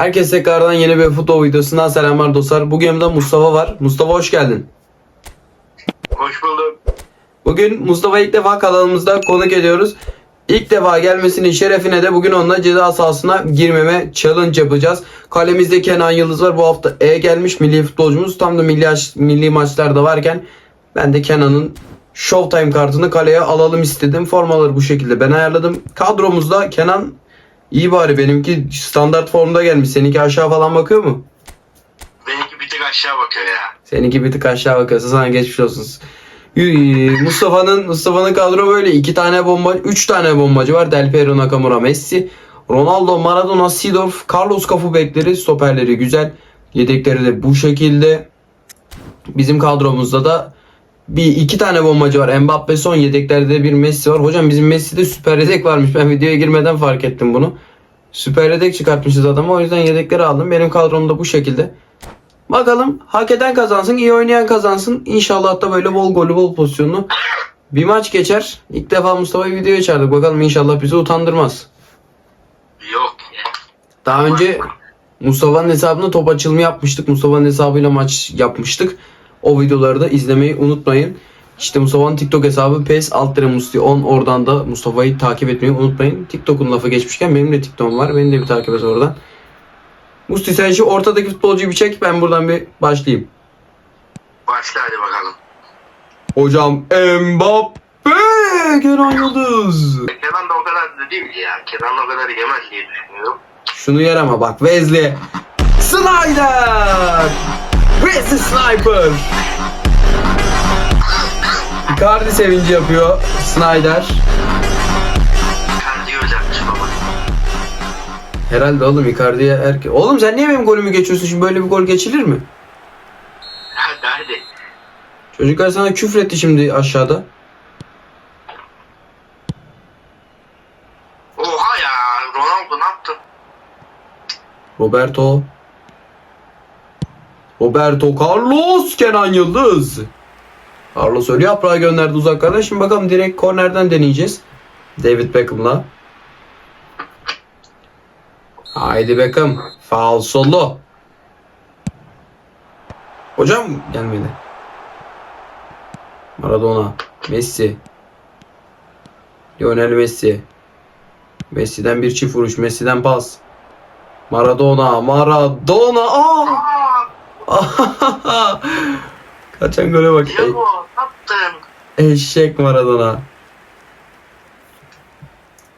Herkese tekrardan yeni bir futbol videosundan selamlar dostlar. Bugün yanımda Mustafa var. Mustafa hoş geldin. Hoş bulduk. Bugün Mustafa ilk defa kanalımızda konuk ediyoruz. İlk defa gelmesinin şerefine de bugün onunla ceza sahasına girmeme challenge yapacağız. Kalemizde Kenan Yıldız var. Bu hafta E gelmiş milli futbolcumuz. Tam da milli, milli maçlarda varken ben de Kenan'ın Showtime kartını kaleye alalım istedim. Formaları bu şekilde ben ayarladım. Kadromuzda Kenan iyi bari benimki standart formda gelmiş. Seninki aşağı falan bakıyor mu? Benimki bir tık aşağı bakıyor ya. Seninki bir tık aşağı bakıyorsa sana geçmiş olsun. Mustafa'nın Mustafa'nın kadro böyle iki tane bomba, üç tane bombacı var. Del Piero, Nakamura, Messi, Ronaldo, Maradona, Seedorf, Carlos Cafu bekleri, stoperleri güzel. Yedekleri de bu şekilde. Bizim kadromuzda da bir iki tane bombacı var. Mbappe son yedeklerde de bir Messi var. Hocam bizim Messi'de süper yedek varmış. Ben videoya girmeden fark ettim bunu. Süper yedek çıkartmışız adamı. O yüzden yedekleri aldım. Benim kadromda bu şekilde. Bakalım hak eden kazansın, iyi oynayan kazansın. İnşallah da böyle bol golü bol pozisyonlu bir maç geçer. İlk defa Mustafa'yı videoya çağırdık. Bakalım inşallah bizi utandırmaz. Yok. Daha önce Mustafa'nın hesabına top açılımı yapmıştık. Mustafa'nın hesabıyla maç yapmıştık. O videoları da izlemeyi unutmayın. İşte Mustafa'nın TikTok hesabı PES alt musti 10 oradan da Mustafa'yı takip etmeyi unutmayın. TikTok'un lafı geçmişken benim de TikTok'um var. Beni de bir takip et oradan. Musti sen şu ortadaki futbolcuyu bir çek. Ben buradan bir başlayayım. Başla hadi bakalım. Hocam Mbappe Kenan Yıldız. Kenan da o kadar da değil ya. Kenan o kadar yemez diye düşünüyorum. Şunu yer ama bak Wesley. Snyder. Wesley Sniper. Icardi sevinci yapıyor. Snyder. Kendi özelmiş baba. Herhalde oğlum Icardi'ye erke... Oğlum sen niye benim golümü geçiyorsun şimdi böyle bir gol geçilir mi? Hadi. Çocuklar sana küfretti şimdi aşağıda. Oha ya. Ronaldo ne yaptın? Roberto. Roberto Carlos Kenan Yıldız. Carlos ölü yaprağı gönderdi uzaklara. Şimdi bakalım direkt kornerden deneyeceğiz. David Beckham'la. Haydi Beckham. Foul solo. Hocam gelmedi. Maradona. Messi. Lionel Messi. Messi'den bir çift vuruş. Messi'den pas. Maradona, Maradona. Aa! Kaçan gole bak. Diego? E- eşek Maradona.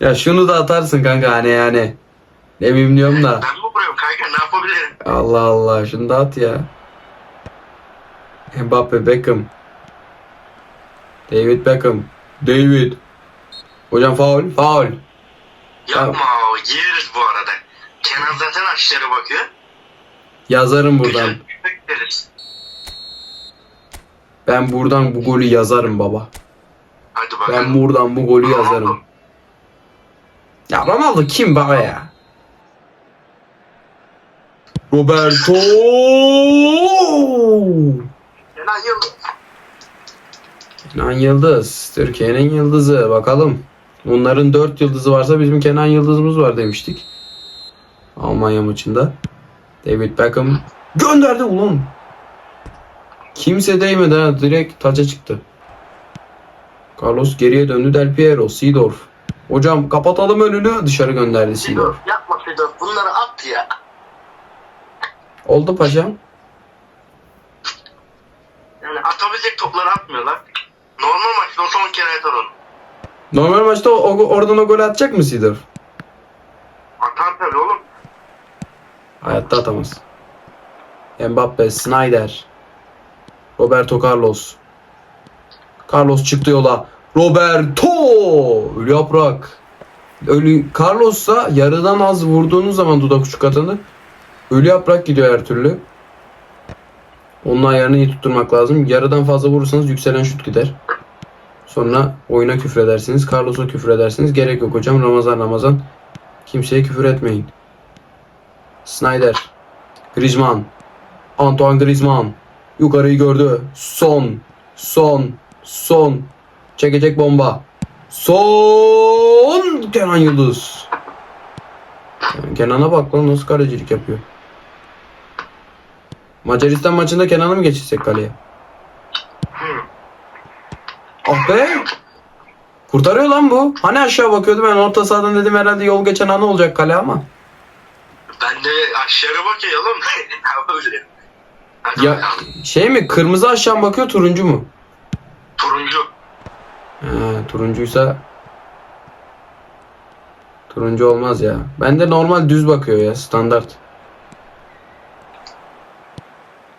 Ya şunu da atarsın kanka hani yani. Ne bileyim diyorum da. Ben mi vuruyorum kanka ne yapabilirim? Allah Allah şunu da at ya. Mbappe, Beckham. David Beckham. David. Hocam faul, faul. Yapma o yeriz bu arada. Kenan zaten aşağıya bakıyor. Yazarım buradan. Güzel. Ben buradan bu golü yazarım baba. Hadi Ben bakalım. buradan bu golü Ronaldo. yazarım. Ya Ronaldo kim baba ya? Roberto. Kenan Yıldız. Kenan Yıldız. Türkiye'nin yıldızı. Bakalım. Onların 4 yıldızı varsa bizim Kenan Yıldızımız var demiştik. Almanya maçında. David Beckham gönderdi ulan. Kimse değmedi ha. Direkt taça çıktı. Carlos geriye döndü. Del Piero. Seedorf. Hocam kapatalım önünü. Dışarı gönderdi Seedorf. Yapma Fidor. Bunları at ya. Oldu paşam. Yani atabilecek topları atmıyorlar. Normal maçta o son kere atar onu. Normal maçta o, o- oradan o golü atacak mı Seedorf? Atar tabii oğlum. Hayatta atamaz. Mbappe, Snyder. Roberto Carlos. Carlos çıktı yola. Roberto! Ölü yaprak. Ölü Carlos'sa yarıdan az vurduğunuz zaman dudak uçuk atanı ölü yaprak gidiyor her türlü. Onun ayarını iyi tutturmak lazım. Yarıdan fazla vurursanız yükselen şut gider. Sonra oyuna küfredersiniz. Carlos'a küfredersiniz. Gerek yok hocam. Ramazan Ramazan. Kimseye küfür etmeyin. Snyder. Griezmann. Antoine Griezmann. Yukarıyı gördü. Son. Son. Son. Çekecek bomba. Son. Kenan Yıldız. Kenan'a bak lan nasıl kalecilik yapıyor. Macaristan maçında Kenan'ı mı geçirsek kaleye? Ah be! Kurtarıyor lan bu. Hani aşağı bakıyordu ben orta sahadan dedim herhalde yol geçen an olacak kale ama. Ben de aşağı bakıyorum. Ha, Ya şey mi kırmızı aşağı bakıyor turuncu mu? Turuncu. He, turuncuysa turuncu olmaz ya. Bende normal düz bakıyor ya standart.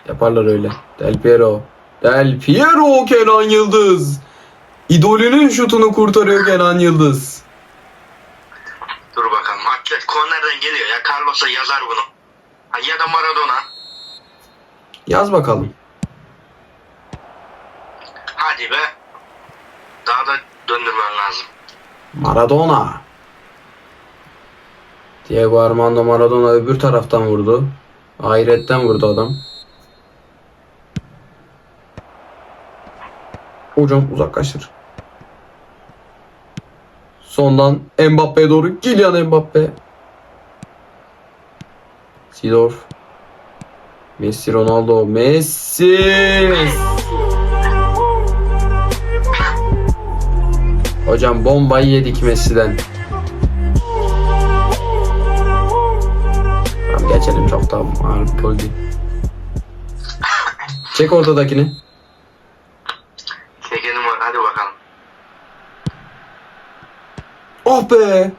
Yaparlar öyle. Del Piero. Del Piero Kenan Yıldız. İdolünün şutunu kurtarıyor Kenan Yıldız. Dur bakalım. Atlet kornerden geliyor ya. Carlos'a yazar bunu. Ha, ya da Maradona. Yaz bakalım. Hadi be. Daha da döndürmen lazım. Maradona. Diego Armando Maradona öbür taraftan vurdu. Ahiretten vurdu adam. Hocam uzaklaştır. Sondan Mbappe'ye doğru Kylian Mbappe. Sidorf. Messi Ronaldo. Messi. Hocam bombayı yedik Messi'den. Tamam geçelim çok tamam. Ağır değil. Çek ortadakini. Çekelim. Hadi bakalım. Oh be.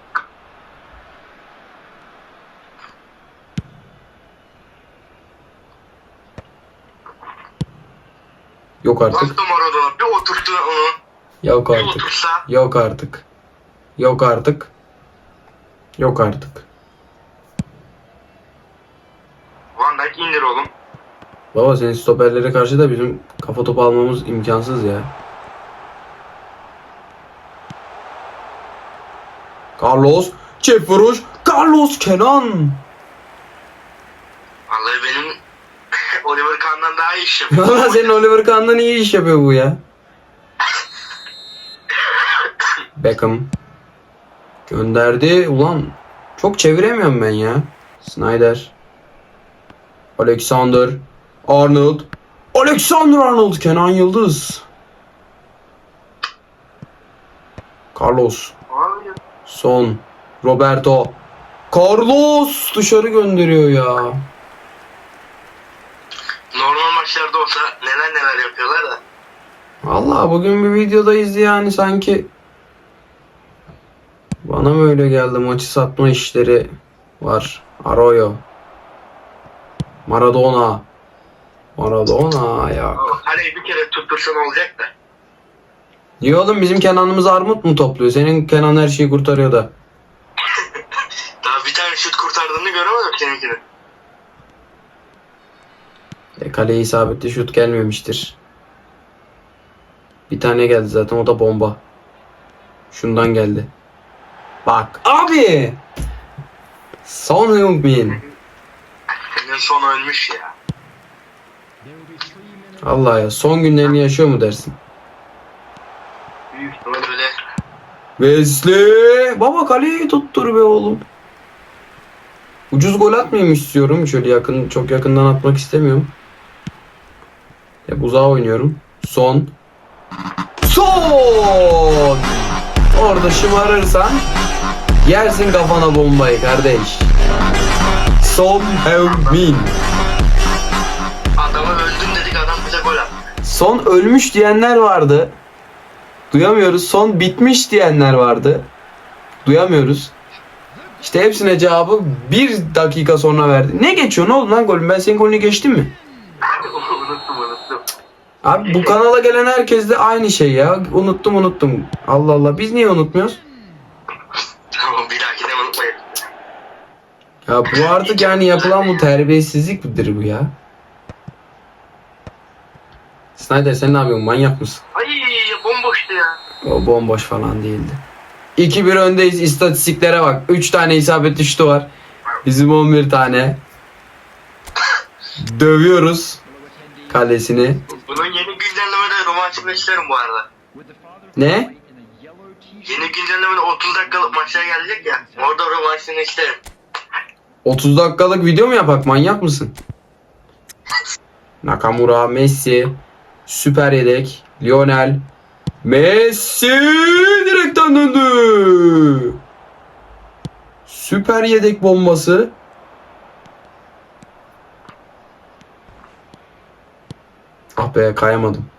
Yok artık. Baktım Maradona. Bir oturttu onu. Yok Bir artık. otursa. Yok artık. Yok artık. Yok artık. Van Dijk indir oğlum. Baba senin stoperlere karşı da bizim kafa topu almamız imkansız ya. Carlos çift vuruş. Carlos Kenan. Vallahi benim Oliver Kahn'dan daha iyi iş yapıyor. Valla senin Oliver Kahn'dan iyi iş yapıyor bu ya. Beckham. Gönderdi. Ulan çok çeviremiyorum ben ya. Snyder. Alexander. Arnold. Alexander Arnold. Kenan Yıldız. Carlos. Son. Roberto. Carlos dışarı gönderiyor ya. Normal maçlarda olsa neler neler yapıyorlar da. Vallahi bugün bir videodayız yani sanki bana mı öyle geldi maçı satma işleri var. Arroyo. Maradona. Maradona ya. Kaleyi bir kere tuttursan olacak da. Niye oğlum bizim Kenan'ımız armut mu topluyor? Senin Kenan her şeyi kurtarıyor da. Daha bir tane şut kurtardığını göremedim seninkini. E, kaleye isabetli şut gelmemiştir. Bir tane geldi zaten o da bomba. Şundan geldi. Bak abi. Son Heung-min. Senin son ölmüş ya. Allah ya son günlerini yaşıyor mu dersin? Büyük öyle. Wesley! Baba kaleyi tuttur be oğlum. Ucuz gol atmayayım istiyorum. Şöyle yakın, çok yakından atmak istemiyorum. Hep uzağa oynuyorum. Son. Son! Orada şımarırsan yersin kafana bombayı kardeş. Son Heung-min. Adamı öldün dedik adam bize gol attı. Son ölmüş diyenler vardı. Duyamıyoruz. Son bitmiş diyenler vardı. Duyamıyoruz. İşte hepsine cevabı bir dakika sonra verdi. Ne geçiyor ne oldu lan golün? Ben senin golünü geçtim mi? Unuttum unuttum. Abi bu kanala gelen herkes de aynı şey ya. Unuttum unuttum. Allah Allah. Biz niye unutmuyoruz? Tamam bir dahakine unutmayın. Ya bu artık yani yapılan bu terbiyesizliktir bu ya. Snyder sen ne yapıyorsun? Manyak mısın? Ay bomboştu ya. O bomboş falan değildi. 2-1 öndeyiz. İstatistiklere bak. 3 tane isabetli şutu var. Bizim 11 tane. Dövüyoruz kalesini. Bunun yeni güncellemede romantik isterim bu arada. Ne? Yeni güncellemede 30 dakikalık maçlar gelecek ya. Orada romantik isterim. 30 dakikalık video mu yapak manyak mısın? Nakamura, Messi, süper yedek, Lionel, Messi direkten döndü. Süper yedek bombası. Ah be kayamadım.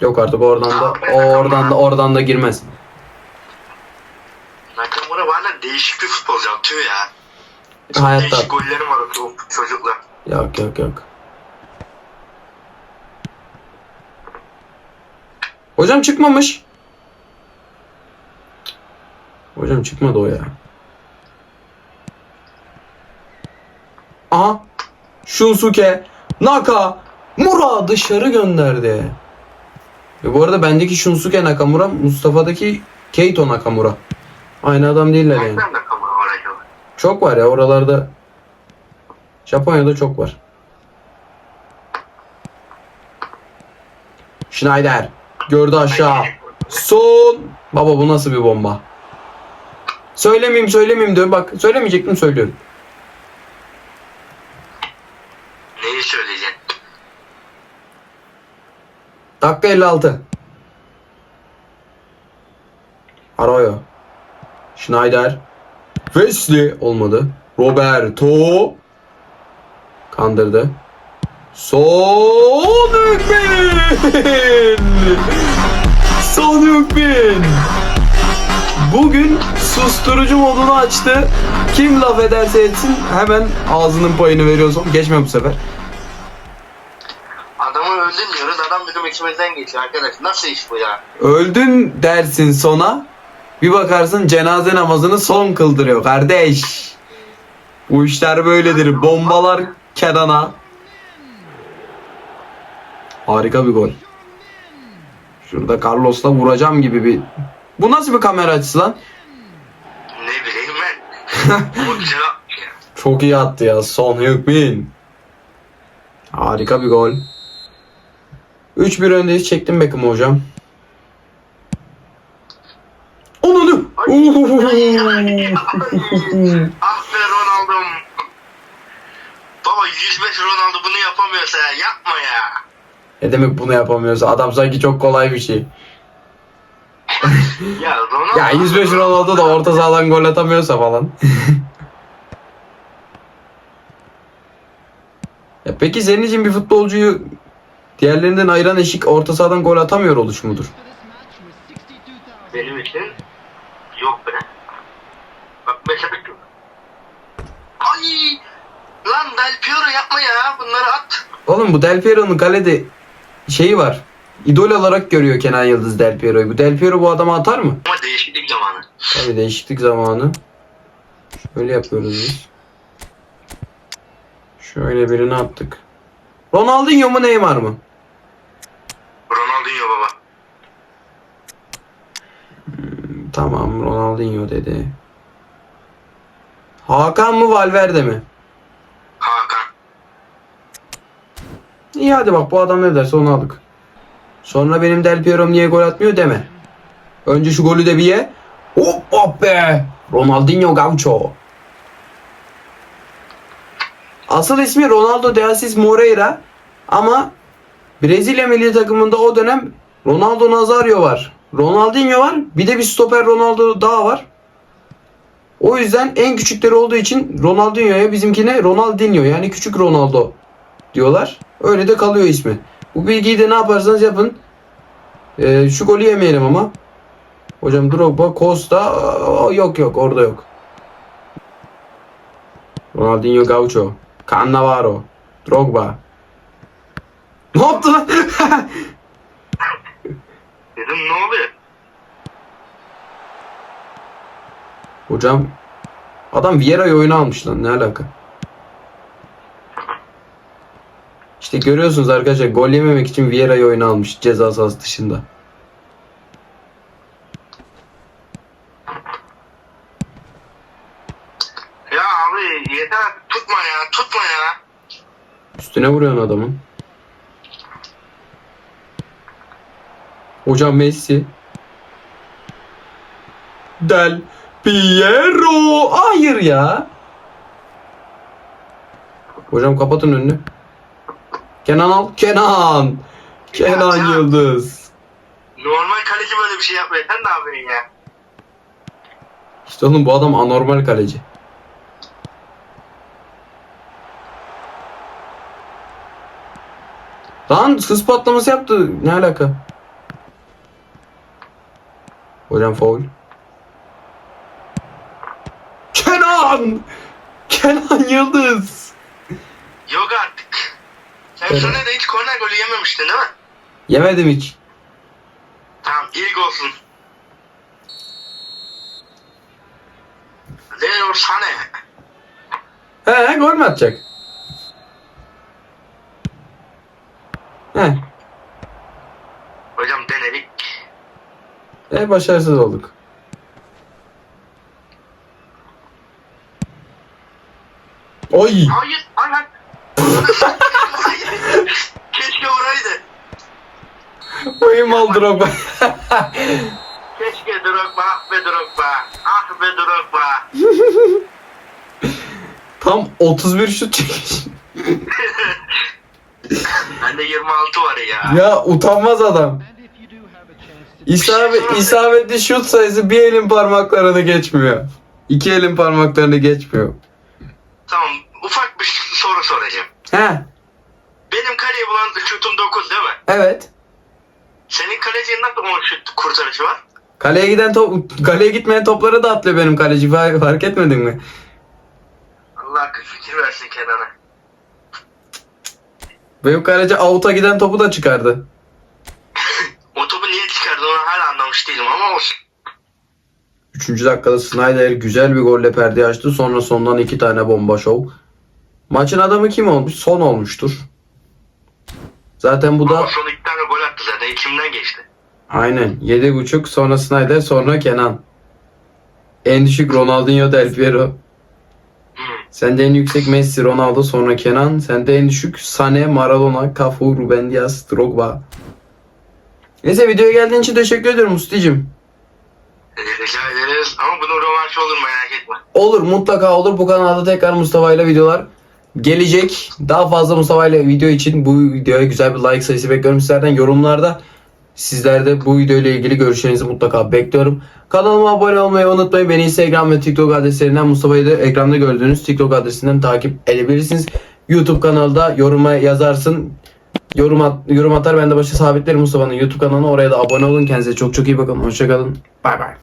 Yok artık oradan da oradan da oradan da girmez. Nakamura bana değişik bir futbolcu atıyor ya. Çok Hayatta. değişik gollerim var o çocukla. Yok yok yok. Hocam çıkmamış. Çıkmadı o ya. Aha. Shunsuke Naka Mura dışarı gönderdi. Ve bu arada bendeki Shunsuke Nakamura Mustafa'daki Keito Nakamura. Aynı adam değiller yani. Çok var ya oralarda. Japonya'da çok var. Schneider gördü aşağı. Son. Baba bu nasıl bir bomba? Söylemeyeyim söylemeyeyim diyor. Bak söylemeyecektim söylüyorum. Neyi söyleyeceksin? Dakika 56. Arroyo. Schneider. Wesley olmadı. Roberto. Kandırdı. Son Hükmen. Son Hükmen. Bugün susturucu modunu açtı. Kim laf ederse etsin hemen ağzının payını veriyorsun. Geçme bu sefer. Adamı öldün diyoruz. Adam bizim içimizden geçiyor arkadaş. Nasıl iş bu ya? Öldün dersin sona. Bir bakarsın cenaze namazını son kıldırıyor kardeş. Bu işler böyledir. Bombalar Kenan'a. Harika bir gol. Şurada Carlos'la vuracağım gibi bir... Bu nasıl bir kamera açısı lan? Ne bileyim ben. Ama güzel ya. Çok iyi attı ya. Son Heung-min. Harika bir gol. 3-1 öndeyiz. Çektim Beckham'ı hocam. Onunu. ah be Ronaldo'm. Baba 105 Ronaldo bunu yapamıyorsa ya yapma ya. Ne demek bunu yapamıyorsa? Adam sanki çok kolay bir şey. Ya Ronaldo. Ya 105 Ronaldo da orta sahadan gol atamıyorsa falan. ya peki senin için bir futbolcuyu diğerlerinden ayıran eşik orta sahadan gol atamıyor oluş mudur? Benim için yok be. Bak mesela Ay! Lan Del Piero yapma ya. Bunları at. Oğlum bu Del Piero'nun kalede şeyi var. İdol olarak görüyor Kenan Yıldız Del Piero'yu. Bu Del Piero bu adama atar mı? Ama değişiklik zamanı. Tabii değişiklik zamanı. Şöyle yapıyoruz biz. Şöyle birini attık. Ronaldinho mu Neymar mı? Ronaldinho baba. Tamam Ronaldinho dedi. Hakan mı Valverde mi? Hakan. İyi hadi bak bu adam ne derse onu aldık. Sonra benim Del Piero'm niye gol atmıyor deme. Önce şu golü de bir ye. Hop hop be. Ronaldinho Gaucho. Asıl ismi Ronaldo de Assis Moreira ama Brezilya milli takımında o dönem Ronaldo Nazario var. Ronaldinho var. Bir de bir stoper Ronaldo daha var. O yüzden en küçükleri olduğu için Ronaldinho'ya bizimkine Ronaldinho yani küçük Ronaldo diyorlar. Öyle de kalıyor ismi. Bu bilgiyi de ne yaparsanız yapın. Ee, şu golü yemeyelim ama. Hocam Drogba, Costa Aa, yok yok orada yok. Ronaldinho Gaucho. Cannavaro. Drogba. Ne yaptı lan? Dedim ne oluyor? Hocam adam Vieira'yı oyuna almış lan ne alaka? İşte görüyorsunuz arkadaşlar gol yememek için Vieira'yı oyuna almış ceza sahası dışında. Ya abi yeter tutma ya tutma ya. Üstüne vuruyorsun adamın. Hocam Messi. Del Piero. Hayır ya. Hocam kapatın önünü. Kenan al. Kenan. Kenan Ya. Yıldız. Normal kaleci böyle bir şey yapmıyor. Sen ne yapıyorsun ya? İşte oğlum bu adam anormal kaleci. Lan hız patlaması yaptı. Ne alaka? Hocam faul. Kenan! Kenan Yıldız! Yok artık. Sonra da hiç korner golü yememiştin değil mi? Yemedim hiç. Tamam ilk olsun. Leroy Sané. He gol mü atacak? He. Hocam denedik. E başarısız olduk. Oy! Hayır, hayır. Keşke oraydı. Oyun al Drogba. Keşke Drogba, ah be Drogba. Ah be Drogba. Tam 31 şut çekmiş. Bende 26 var ya. ya utanmaz adam. İsabet, isabetli şut sayısı bir elin parmaklarını geçmiyor. İki elin parmaklarını geçmiyor. Tamam, ufak bir soru soracağım. He, Benim kaleyi bulan şutum 9 değil mi? evet. Senin kalecinin nasıl 10 şut kurtarışı var? Kaleye giden top, kaleye gitmeyen topları da atlıyor benim kaleci. Fark, fark etmedin mi? Allah akıl fikir versin Kenan'a. Benim kaleci out'a giden topu da çıkardı. O topu niye çıkardı onu hala anlamış değilim ama olsun. Üçüncü dakikada Snyder güzel bir golle perde açtı. Sonra sondan iki tane bomba şov. Maçın adamı kim olmuş? Son olmuştur. Zaten bu da Ama son içimden geçti. aynen 7.5 sonra Snyder sonra Kenan. En düşük Ronaldinho Del Piero. Hı. Sende en yüksek Messi, Ronaldo sonra Kenan. Sende en düşük Sane, Maradona, Cafu, Ruben Dias, Drogba. Neyse videoya geldiğin için teşekkür ediyorum Musti'cim. Ee, Rica ederiz ama bunun rövanşı olur merak etme. Olur mutlaka olur. Bu kanalda tekrar Mustafa ile videolar gelecek. Daha fazla Mustafa ile video için bu videoya güzel bir like sayısı bekliyorum sizlerden. Yorumlarda sizlerde bu video ile ilgili görüşlerinizi mutlaka bekliyorum. Kanalıma abone olmayı unutmayın. Beni Instagram ve TikTok adreslerinden Mustafa'yı da ekranda gördüğünüz TikTok adresinden takip edebilirsiniz. YouTube kanalda yoruma yazarsın. Yorum, at, yorum atar ben de başa sabitlerim Mustafa'nın YouTube kanalına. Oraya da abone olun. Kendinize çok çok iyi bakın. Hoşçakalın. Bay bay.